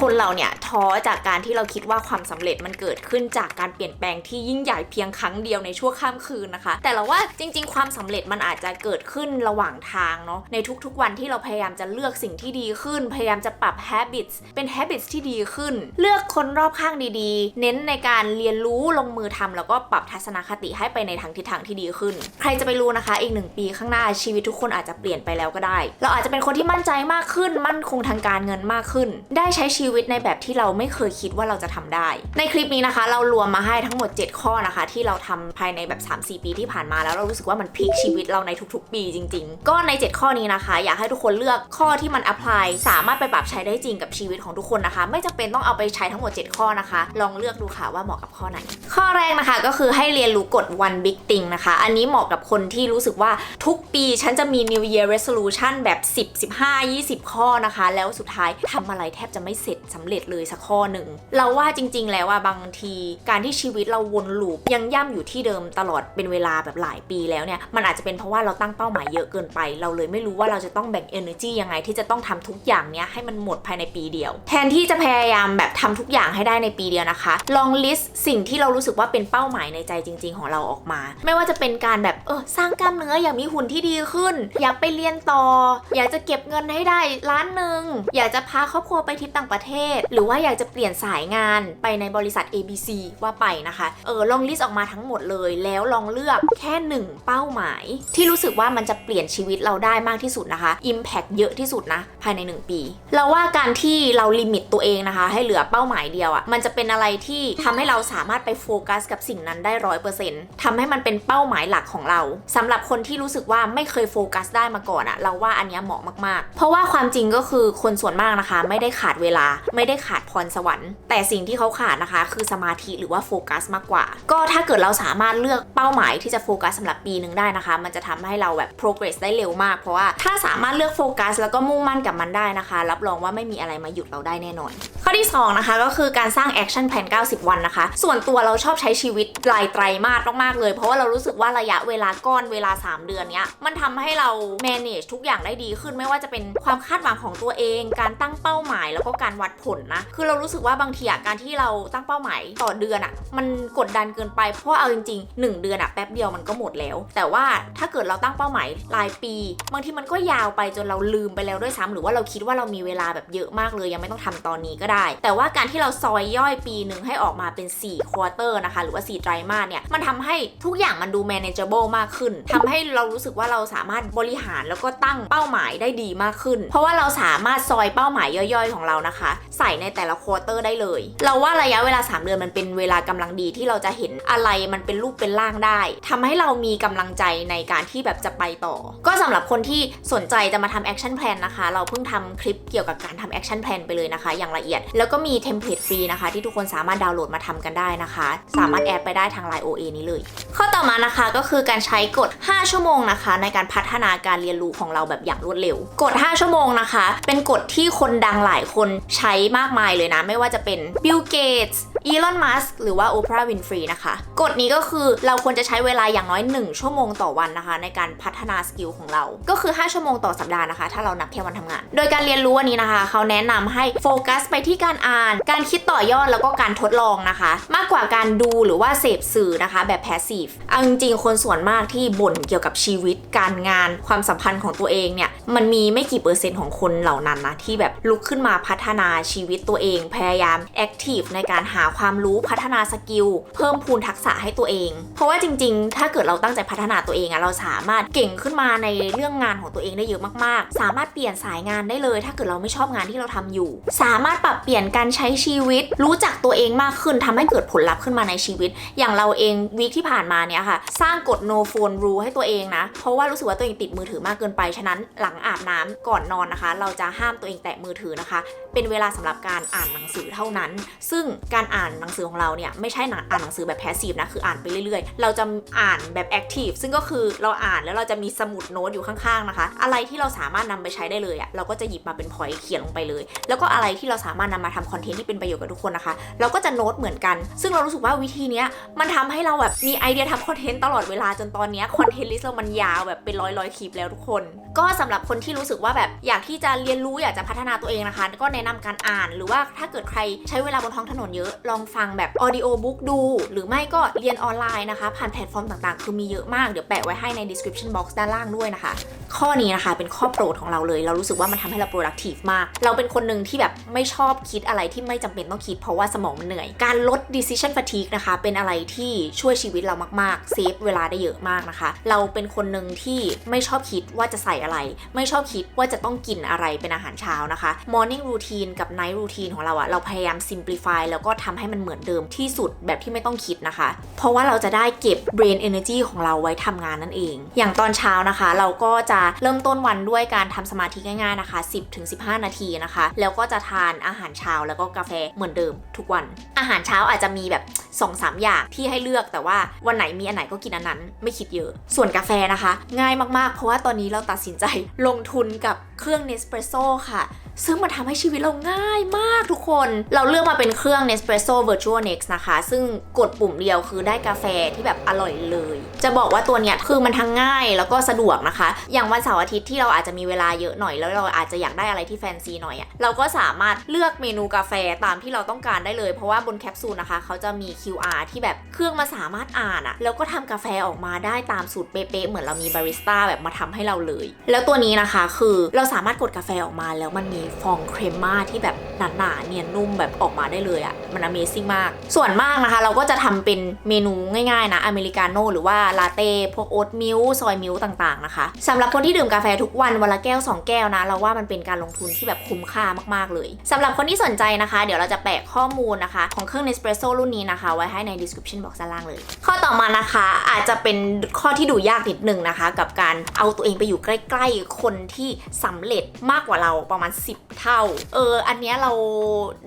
คนเราเนี่ยท้อจากการที่เราคิดว่าความสำเร็จมันเกิดขึ้นจากการเปลี่ยนแปลงที่ยิ่งใหญ่เพียงครั้งเดียวในชั่วข้ามคืนนะคะ แต่เราว่าจริง ๆ ความสำเร็จมันอาจจะเกิดขึ้นระหว่างทางเนาะในทุกๆ วันที่เราพยายามจะเลือกสิ่งที่ดีขึ้น พยายามจะปรับ habits เป็น habits ที่ดีขึ้น เลือกคนรอบข้างดีๆ เน้นในการเรียนรู้ลงมือทำแล้วก็ปรับทัศนคติให้ไปในทางทิศทางที่ดีขึ้น ใครจะไปรู้นะคะ อีกหนึ่งปีข้างหน้าชีวิตทุกคนอาจจะเปลี่ยนไปแล้วก็ได้ เราอาจจะเป็นคนที่มั่นใจมากขึ้น มั่นคงทางการเงินมากขึ้น ได้ใช้ชีีวิตในแบบที่เราไม่เคยคิดว่าเราจะทำได้ ในคลิปนี้นะคะ เรารวมมาให้ทั้งหมด 7 ข้อนะคะ ที่เราทำภายในแบบ 3-4 ปีที่ผ่านมาแล้วเรารู้สึกว่ามันพลิกชีวิตเราในทุกๆ ปีจริง ๆ ก็ใน 7 ข้อนี้นะคะ อยากให้ทุกคนเลือกข้อที่มัน apply สามารถไปปรับใช้ได้จริงกับชีวิตของทุกคนนะคะ ไม่จำเป็นต้องเอาไปใช้ทั้งหมด 7 ข้อนะคะ ลองเลือกดูค่ะว่าเหมาะกับข้อไหน ข้อแรกนะคะก็คือให้เรียนรู้กฎ one big thing นะคะ อันนี้เหมาะกับคนที่รู้สึกว่าทุกปีฉันจะมี New Year Resolution แบบ 10 15 20 ข้อนะคะ แล้วสุดท้ายทำอะไรแทบจะไม่เสร็จสำเร็จเลยสักข้อหนึ่งเราว่าจริง ๆ แล้วว่าบางทีการที่ชีวิตเราวนลูปยังย่ำอยู่ที่เดิมตลอดเป็นเวลาแบบหลายปีแล้วเนี่ยมันอาจจะเป็นเพราะว่าเราตั้งเป้าหมายเยอะเกินไป เราเลยไม่รู้ว่าเราจะต้องแบ่ง energy ยังไงที่จะต้องทำทุกอย่างเนี้ยให้มันหมดภายในปีเดียว แทนที่จะพยายามแบบทำทุกอย่างให้ได้ในปีเดียวนะคะ ลอง list สิ่งที่เรารู้สึกว่าเป็นเป้าหมายในใจจริง ๆ ของเราออกมา ไม่ว่าจะเป็นการแบบเออสร้างกล้ามเนื้ออยากมีหุ่นที่ดีขึ้น อยากไปเรียนต่อ อยากจะเก็บเงินให้ได้ล้านหนึ่งอยากจะพาครอบครัวไปทริปต่างประเทศ หรือว่าอยากจะเปลี่ยนสายงานไปในบริษัท ABC ว่าไปนะคะ เออลองลิสต์ออกมาทั้งหมดเลย แล้วลองเลือกแค่หนึ่งเป้าหมาย ที่รู้สึกว่ามันจะเปลี่ยนชีวิตเราได้มากที่สุดนะคะ Impact เยอะที่สุดนะ ภายใน 1 ปี เราว่าการที่เราลิมิตตัวเองนะคะ ให้เหลือเป้าหมายเดียวอะ่ะมันจะเป็นอะไรที่ทำให้เราสามารถไปโฟกัสกับสิ่งนั้นได้ร้อยเปอร์เซ็นต์ทำให้มันเป็นเป้าหมายหลักของเราสำหรับคนที่รู้สึกว่าไม่เคยโฟกัสได้มาก่อนอะเราว่าอันเนี้ยเหมาะมากๆ เพราะว่าความจริงก็คือคนส่วนมากนะคะ ไม่ได้ขาดเวลาไม่ได้ขาดพรสวรรค์ แต่สิ่งที่เขาขาดนะคะ คือสมาธิหรือว่าโฟกัสมากกว่า ก็ถ้าเกิดเราสามารถเลือกเป้าหมายที่จะโฟกัสสำหรับปีหนึ่งได้นะคะ มันจะทำให้เราแบบ progress ได้เร็วมาก เพราะว่าถ้าสามารถเลือกโฟกัส แล้วก็มุ่งมั่นกับมันได้นะคะ รับรองว่าไม่มีอะไรมาหยุดเราได้แน่นอน ข้อที่ 2 นะคะ ก็คือการสร้าง action plan 90 วันนะคะ ส่วนตัวเราชอบใช้ชีวิตรายไตรมาสมากๆเลย เพราะว่าเรารู้สึกว่าระยะเวลาก้อนเวลา 3 เดือนเนี้ยมันทำให้เรา manage ทุกอย่างได้ดีขึ้นไม่ว่าจะเป็นความคาดหวังของตัวเอง การตั้งเป้าหมาย แล้วก็การวัดผลนะ คือเรารู้สึกว่าบางทีอะการที่เราตั้งเป้าหมายต่อเดือนอะมันกดดันเกินไป เพราะเอาจริงๆ 1 เดือนอะแป๊บเดียวมันก็หมดแล้ว แต่ว่าถ้าเกิดเราตั้งเป้าหมายรายปี บางทีมันก็ยาวไปจนเราลืมไปแล้วด้วยซ้ำหรือว่าเราคิดว่าเรามีเวลาแบบเยอะมากเลยยังไม่ต้องทำตอนนี้ก็ได้ แต่ว่าการที่เราซอยย่อยปีหนึ่งให้ออกมาเป็น4ควอเตอร์นะคะ หรือว่า4ไตรมาสเนี่ยมันทำให้ทุกอย่างมันดู manageable มากขึ้นทำให้เรารู้สึกว่าเราสามารถบริหารแล้วก็ตั้งเป้าหมายได้ดีมากขึ้น เพราะว่าเราสามารถซอยเป้าหมายย่อยๆของเรานะคะใส่ในแต่ละควอเตอร์ได้เลย เราว่าระยะเวลา 3 เดือนมันเป็นเวลากำลังดีที่เราจะเห็นอะไรมันเป็นรูปเป็นร่างได้ทำให้เรามีกำลังใจในการที่แบบจะไปต่อ ก็สำหรับคนที่สนใจจะมาทำ action plan นนะคะ เราเพิ่งทำคลิปเกี่ยวกับการทำ action plan ไปเลยนะคะ อย่างละเอียด แล้วก็มีเทมเพลตฟรีนะคะ ที่ทุกคนสามารถดาวน์โหลดมาทำกันได้นะคะ สามารถแอดไปได้ทาง Line OA นี้เลย ข้อต่อมานะคะก็คือการใช้กฎ 5 ชั่วโมงนะคะ ในการพัฒนาการเรียนรู้ของเราแบบอย่างรวดเร็ว กฎ 5 ชั่วโมงนะคะ เป็นกฎที่คนดังหลายคนใช้มากมายเลยนะ ไม่ว่าจะเป็น Bill Gates อีลอนมัสหรือว่าโอปราห์วินฟรีนะคะ กฎนี้ก็คือเราควรจะใช้เวลาอย่างน้อย 1 ชั่วโมงต่อวันนะคะ ในการพัฒนาสกิลของเรา ก็คือ 5 ชั่วโมงต่อสัปดาห์นะคะ ถ้าเรานับแค่วันทำงาน โดยการเรียนรู้อันนี้นะคะ เขาแนะนำให้โฟกัสไปที่การอ่าน การคิดต่อยอดแล้วก็การทดลองนะคะ มากกว่าการดูหรือว่าเสพสื่อนะคะ แบบแพสซีฟเอาจริงๆคนส่วนมากที่บ่นเกี่ยวกับชีวิตการงาน ความสัมพันธ์ของตัวเองเนี่ย มันมีไม่กี่เปอร์เซ็นต์ของคนเหล่านั้นนะที่แบบลุกขึ้นมาพัฒนาชีวิตตัวเอง พยายามแอคทีฟในการหาความรู้พัฒนาสกิลเพิ่มพูนทักษะให้ตัวเอง เพราะว่าจริง ๆ ถ้าเกิดเราตั้งใจพัฒนาตัวเองอะเราสามารถเก่งขึ้นมาในเรื่องงานของตัวเองได้เยอะมากๆ สามารถเปลี่ยนสายงานได้เลย ถ้าเกิดเราไม่ชอบงานที่เราทำอยู่ สามารถปรับเปลี่ยนการใช้ชีวิต รู้จักตัวเองมากขึ้นทำให้เกิดผลลัพธ์ขึ้นมาในชีวิต อย่างเราเองวีคที่ผ่านมาเนี่ยค่ะ สร้างกฎ no phone rule ให้ตัวเองนะ เพราะว่ารู้สึกว่าตัวเองติดมือถือมากเกินไปฉะนั้นหลังอาบน้ำก่อนนอนนะคะ เราจะห้ามตัวเองแตะมือถือนะคะ เป็นเวลาสำหรับการอ่านหนังสือเท่านั้น ซึ่งการอ่านหนังสือของเราเนี่ยไม่ใช่อ่านหนังสือแบบแพสซีฟนะคืออ่านไปเรื่อยๆ เราจะอ่านแบบแอคทีฟซึ่งก็คือเราอ่านแล้วเราจะมีสมุดโน้ตอยู่ข้างๆนะคะ อะไรที่เราสามารถนำไปใช้ได้เลยอะเราก็จะหยิบมาเป็นพอยต์เขียนลงไปเลย แล้วก็อะไรที่เราสามารถนำมาทำคอนเทนต์ที่เป็นประโยชน์กับทุกคนนะคะ เราก็จะโน้ตเหมือนกัน ซึ่งเรารู้สึกว่าวิธีนี้มันทำให้เราแบบมีไอเดียทำคอนเทนต์ตลอดเวลาจนตอนนี้คอนเทนต์ลิสต์เรามันยาวแบบเป็นร้อยๆคลิปแล้วทุกคน ก็สำหรับคนที่รู้สึกว่าแบบอยากที่จะเรียนรู้อยากจะพัฒนาตัวเองนะคะ ก็แนะนำการอ่าน หรือว่าถ้าเกิดใครใช้เวลาบนท้องถนนเยอะ ลองฟังแบบ audio book ดู หรือไม่ก็เรียนออนไลน์นะคะ ผ่านแพลตฟอร์มต่างๆ คือมีเยอะมาก เดี๋ยวแปะไว้ให้ใน description box ด้านล่างด้วยนะคะ ข้อนี้นะคะเป็นข้อโปรดของเราเลย เรารู้สึกว่ามันทำให้เรา productive มาก เราเป็นคนหนึ่งที่แบบไม่ชอบคิดอะไรที่ไม่จำเป็นต้องคิด เพราะว่าสมองมันเหนื่อย การลด decision fatigue นะคะ เป็นอะไรที่ช่วยชีวิตเรามากๆเซฟเวลาได้เยอะมากนะคะ เราเป็นคนหนึ่งที่ไม่ชอบคิดว่าจะใส่อะไรไม่ชอบคิดว่าจะต้องกินอะไรเป็นอาหารเช้านะคะ morning routine กับ night routine ของเราอะเราพยายาม simplify แล้วก็ทำให้มันเหมือนเดิมที่สุดแบบที่ไม่ต้องคิดนะคะ เพราะว่าเราจะได้เก็บ brain energy ของเราไว้ทำงานนั่นเอง อย่างตอนเช้านะคะ เราก็จะเริ่มต้นวันด้วยการทำสมาธิง่ายๆนะคะ 10-15 นาทีนะคะ แล้วก็จะทานอาหารเช้าแล้วก็กาแฟเหมือนเดิมทุกวัน อาหารเช้าอาจจะมีแบบ2-3อย่างที่ให้เลือกแต่ว่าวันไหนมีอันไหนก็กินอันนั้น ไม่คิดเยอะ ส่วนกาแฟนะคะ ง่ายมากๆ เพราะว่าตอนนี้เราตัดสินใจลลงทุนกับเครื่อง Nespresso ค่ะ ซึ่งมันทำให้ชีวิตเราง่ายมากทุกคน เราเลือกมาเป็นเครื่อง Nespresso Virtual Next นะคะ ซึ่งกดปุ่มเดียวคือได้กาแฟที่แบบอร่อยเลย จะบอกว่าตัวเนี้ยคือมันทั้งง่ายแล้วก็สะดวกนะคะ อย่างวันเสาร์อาทิตย์ที่เราอาจจะมีเวลาเยอะหน่อยแล้วเราอาจจะอยากได้อะไรที่แฟนซีหน่อยอะเราก็สามารถเลือกเมนูกาแฟตามที่เราต้องการได้เลย เพราะว่าบนแคปซูลนะคะเขาจะมี QR ที่แบบเครื่องมาสามารถอ่านอะแล้วก็ทำกาแฟออกมาได้ตามสูตรเป๊ะๆเหมือนเรามีบาริสต้าแบบมาทำให้เราเลย แล้วตัวนี้นะคะคือเราสามารถกดกาแฟออกมาแล้วมันมีฟองครมม่าที่แบบ หนาๆเนียนนุ่มแบบออกมาได้เลยอะมัน Amazing มาก ส่วนมากนะคะ เราก็จะทำเป็นเมนูง่ายๆนะอเมริกาโน่หรือว่าลาเต้พวกโอ๊ตมิลซอยมิลต่างๆนะคะสำหรับคนที่ดื่มกาแฟทุกวันวันละแก้ว 2 แก้วนะ เราว่ามันเป็นการลงทุนที่แบบคุ้มค่ามากๆเลยสำหรับคนที่สนใจนะคะ เดี๋ยวเราจะแปะข้อมูลนะคะ ของเครื่อง Nespresso รุ่นนี้นะคะ ไว้ให้ใน description box ด้านล่างเลย ข้อต่อมานะคะอาจจะเป็นข้อที่ดูยากนิดหนึ่งนะคะ กับการเอาตัวเองไปอยู่ใกล้ ๆ คนที่สำเร็จมากกว่าเราประมาณ 10 เท่า เออ อันเนี้ยเรา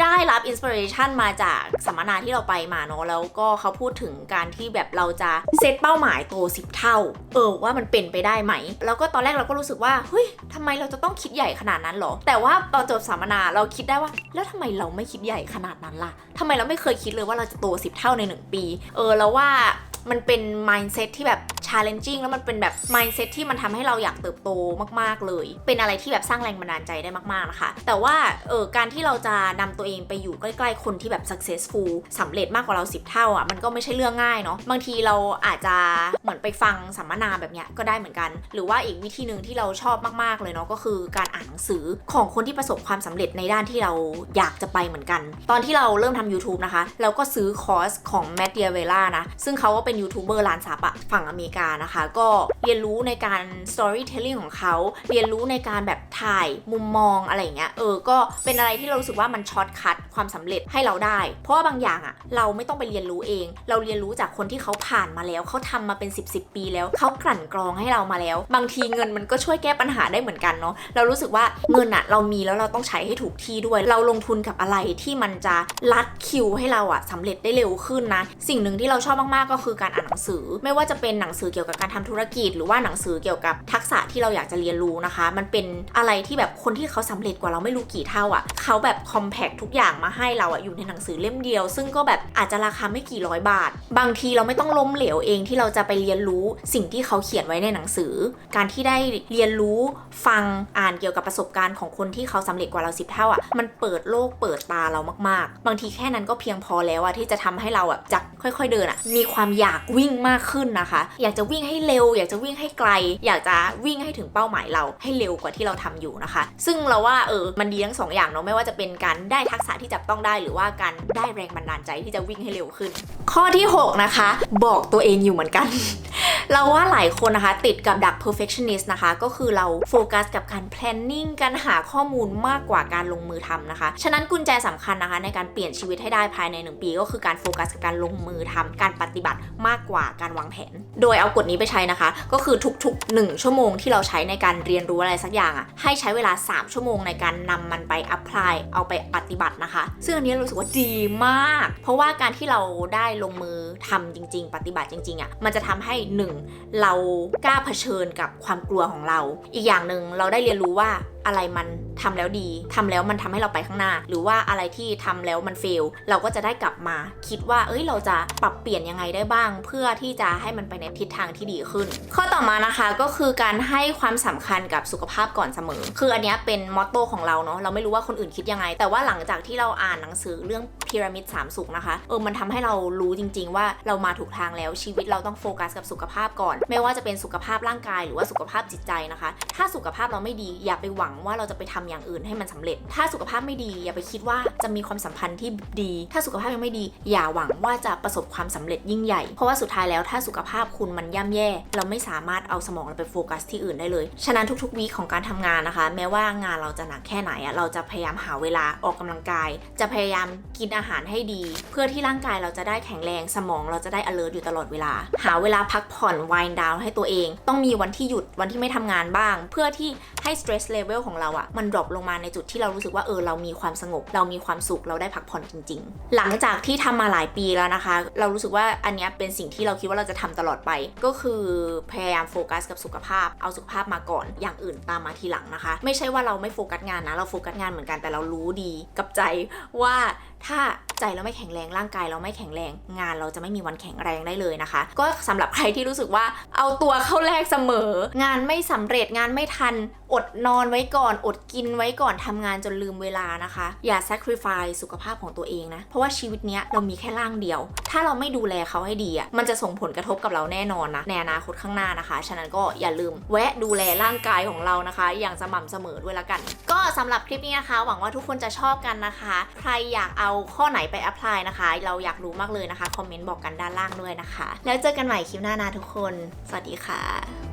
ได้รับอินสปิเรชันมาจากสัมมนาที่เราไปมาเนอะแล้วก็เขาพูดถึงการที่แบบเราจะเซตเป้าหมายโต 10 เท่า เออว่ามันเป็นไปได้ไหม แล้วก็ตอนแรกเราก็รู้สึกว่าเฮ้ยทำไมเราจะต้องคิดใหญ่ขนาดนั้นหรอ แต่ว่าตอนจบสัมมนาเราคิดได้ว่า แล้วทำไมเราไม่คิดใหญ่ขนาดนั้นล่ะทำไมเราไม่เคยคิดเลยว่าเราจะโต 10 เท่าใน 1 ปี เออแล้วว่า มันเป็น mindset ที่แบบ challenging แล้วมันเป็นแบบ mindset ที่มันทำให้เราอยากเติบโตมาก ๆ เลย เป็นอะไรที่แบบสร้างแรงบันดาลใจได้มากๆนะคะ แต่ว่าเออการที่เราจะนำตัวเองไปอยู่ใกล้ ๆ คนที่แบบ successful สำเร็จมากกว่าเรา 10 เท่าอะมันก็ไม่ใช่เรื่องง่ายเนาะบางทีเราอาจจะเหมือนไปฟังสัมมนาแบบเนี้ยก็ได้เหมือนกัน หรือว่าอีกวิธีหนึ่งที่เราชอบมากๆเลยเนาะก็คือการอ่านหนังสือของคนที่ประสบความสำเร็จในด้านที่เราอยากจะไปเหมือนกัน ตอนที่เราเริ่มทำ YouTube นะคะ เราก็ซื้อคอร์สของแม t เ i ียเวล่านะซึ่งเขาก็เป็นยูทูบเบอร์ล้านซับอะฝั่งอเมริกานะคะ ก็เรียนรู้ในการ storytelling ของเขา เรียนรู้ในการแบบถ่ายมุมมองอะไรเงี้ยเออก็เป็นอะไรที่เรารู้สึกว่ามันช็อตคัดความสำเร็จให้เราได้ เพราะว่าบางอย่างอะเราไม่ต้องไปเรียนรู้เอง เราเรียนรู้จากคนที่เขาผ่านมาแล้วเขาทำมาเป็น 10บสปีแล้วเขากลั่นกรองให้เรามาแล้ว บางทีเงินมันก็ช่วยแก้ปัญหาได้เหมือนกันเนาะเรารู้สึกว่าเงินอะเรามีแล้วเราต้องใช้ให้ถูกที่ด้วย เราลงทุนกับอะไรที่มันจะลัดคิวให้เราอะสำเร็จได้เร็วขึ้นนะ สิ่งหนึ่งที่เราชอบมากๆก็คือการอ่านหนังสือ ไม่ว่าจะเป็นหนังสือเกี่ยวกับการทำธุรกิจ หรือว่าหนังสือเกี่ยวกับทักษะที่เราอยากจะเรียนรู้นะคะ มันเป็นอะไรที่แบบคนที่เขาสำเร็จกว่าเราไม่รู้กี่เท่าอะ่ะเขาแบบคอมแพคทุกอย่างมาให้เราอะอยู่ในหนังสือเล่มเดียว ซึ่งก็แบบอาจจะราคาไม่กี่ร้อยบาท บางทีเราไม่ต้องล้มเหลวเองที่เราจะไปเรียนรู้สิ่งที่เขาเขียนไว้ในหนังสือ การที่ได้เรียนรู้ฟังอ่านเกี่ยวกับประสบการณ์ของคนที่เขาสำเร็จกว่าเราสิบเท่าอะมันเปิดโลกเปิดตาเรามากๆ บางทีแค่นั้นก็เพียงพอแล้วอะที่จะทำให้เราอะจากค่อย ๆ เดินอะมีความอยากวิ่งมากขึ้นนะคะ อยากจะวิ่งให้เร็ว อยากจะวิ่งให้ไกล อยากจะวิ่งให้ถึงเป้าหมายเราให้เร็วกว่าที่เราทำอยู่นะคะ ซึ่งเราว่าเออมันดีทั้งสองอย่างเนาะไม่ว่าจะเป็นการได้ทักษะที่จับต้องได้หรือว่าการได้แรงบันดาลใจที่จะวิ่งให้เร็วขึ้น ข้อที่ 6 นะคะ บอกตัวเองอยู่เหมือนกัน เราว่าหลายคนนะคะติดกับดัก perfectionist นะคะ ก็คือเราโฟกัสกับการ planning การหาข้อมูลมากกว่าการลงมือทำนะคะ ฉะนั้นกุญแจสำคัญนะคะ ในการเปลี่ยนชีวิตให้ได้ภายใน 1 ปี ก็คือการโฟกัสกับการลงมือทำการปฏิบัติมากกว่าการวางแผน โดยเอากฎนี้ไปใช้นะคะ ก็คือทุกๆ 1 ชั่วโมงที่เราใช้ในการเรียนรู้อะไรสักอย่างอะให้ใช้เวลา 3 ชั่วโมงในการนำมันไป apply เอาไปปฏิบัตินะคะ ซึ่งอันนี้รู้สึกว่าดีมาก เพราะว่าการที่เราได้ลงมือทำจริง ๆ ปฏิบัติจริงๆอะมันจะทำให้หนึ่งเรากล้าเผชิญกับความกลัวของเรา อีกอย่างหนึ่งเราได้เรียนรู้ว่าอะไรมันทำแล้วดีทำแล้วมันทำให้เราไปข้างหน้า หรือว่าอะไรที่ทำแล้วมันเฟล เราก็จะได้กลับมา คิดว่า เอ้ย เราจะปรับเปลี่ยนยังไงได้บ้าง เพื่อที่จะให้มันไปในทิศทางที่ดีขึ้น ข้อต่อมานะคะก็คือการให้ความสำคัญกับสุขภาพก่อนเสมอ คืออันนี้เป็นมอตโต้ของเราเนาะ เราไม่รู้ว่าคนอื่นคิดยังไง แต่ว่าหลังจากที่เราอ่านหนังสือเรื่องพีระมิดสามสุขนะคะ เออ มันทำให้เรารู้จริง ๆ ว่าเรามาถูกทางแล้ว ชีวิตเราต้องโฟกัสกับสุขภาพก่อน ไม่ว่าจะเป็นสุขภาพร่างกายหรือว่าสุขภาพจิตใจนะคะ ถ้าสุขภาพเราไม่ดีอย่าไปหวังว่าเราจะไปทำอย่างอื่นให้มันสำเร็จ ถ้าสุขภาพไม่ดีอย่าไปคิดว่าจะมีความสัมพันธ์ที่ดี ถ้าสุขภาพยังไม่ดี อย่าหวังว่าจะประสบความสำเร็จยิ่งใหญ่ เพราะว่าสุดท้ายแล้วถ้าสุขภาพคุณมันย่ำแย่ เราไม่สามารถเอาสมองเราไปโฟกัสที่อื่นได้เลย ฉะนั้นทุกๆวีของการทำงานนะคะ แม้ว่างานเราจะหนักแค่ไหนอะเราจะพยายามหาเวลาออกกำลังกาย จะพยายามกินอาหารให้ดี เพื่อที่ร่างกายเราจะได้แข็งแรงสมองเราจะได้ alert อยู่ตลอดเวลา หาเวลาพักผ่อน wind down ให้ตัวเอง ต้องมีวันที่หยุดวันที่ไม่ทำงานบ้าง เพื่อที่ให้ stress level ของเราอะมันดรอปลงมาในจุดที่เรารู้สึกว่าเออเรามีความสงบ เรามีความสุขเราได้พักผ่อนจริง ๆ หลังจากที่ทำมาหลายปีแล้วนะคะ เรารู้สึกว่าอันเนี้ยเป็นสิ่งที่เราคิดว่าเราจะทำตลอดไป ก็คือพยายามโฟกัสกับสุขภาพ เอาสุขภาพมาก่อนอย่างอื่นตามมาทีหลังนะคะ ไม่ใช่ว่าเราไม่โฟกัสงานนะเราโฟกัสงานเหมือนกันแต่เรารู้ดีกับใจว่าถ้า ใจเราไม่แข็งแรงร่างกายเราไม่แข็งแรง งานเราจะไม่มีวันแข็งแรงได้เลยนะคะ ก็สำหรับใครที่รู้สึกว่าเอาตัวเข้าแลกเสมอ งานไม่สำเร็จงานไม่ทัน อดนอนไว้ก่อน อดกินไว้ก่อนทำงานจนลืมเวลานะคะ อย่า sacrifice สุขภาพของตัวเองนะ เพราะว่าชีวิตเนี้ยเรามีแค่ร่างเดียว ถ้าเราไม่ดูแลเขาให้ดีอะมันจะส่งผลกระทบกับเราแน่นอนนะในอนาคตข้างหน้านะคะ ฉะนั้นก็อย่าลืมแวะดูแลร่างกายของเรานะคะ อย่างสม่ำเสมอด้วยละกัน ก็สำหรับคลิปนี้นะคะ หวังว่าทุกคนจะชอบกันนะคะ ใครอยากเอาข้อไหนไปแอพพลายนะคะ เราอยากรู้มากเลยนะคะ คอมเมนต์บอกกันด้านล่างด้วยนะคะ แล้วเจอกันใหม่คลิปหน้านะทุกคน สวัสดีค่ะ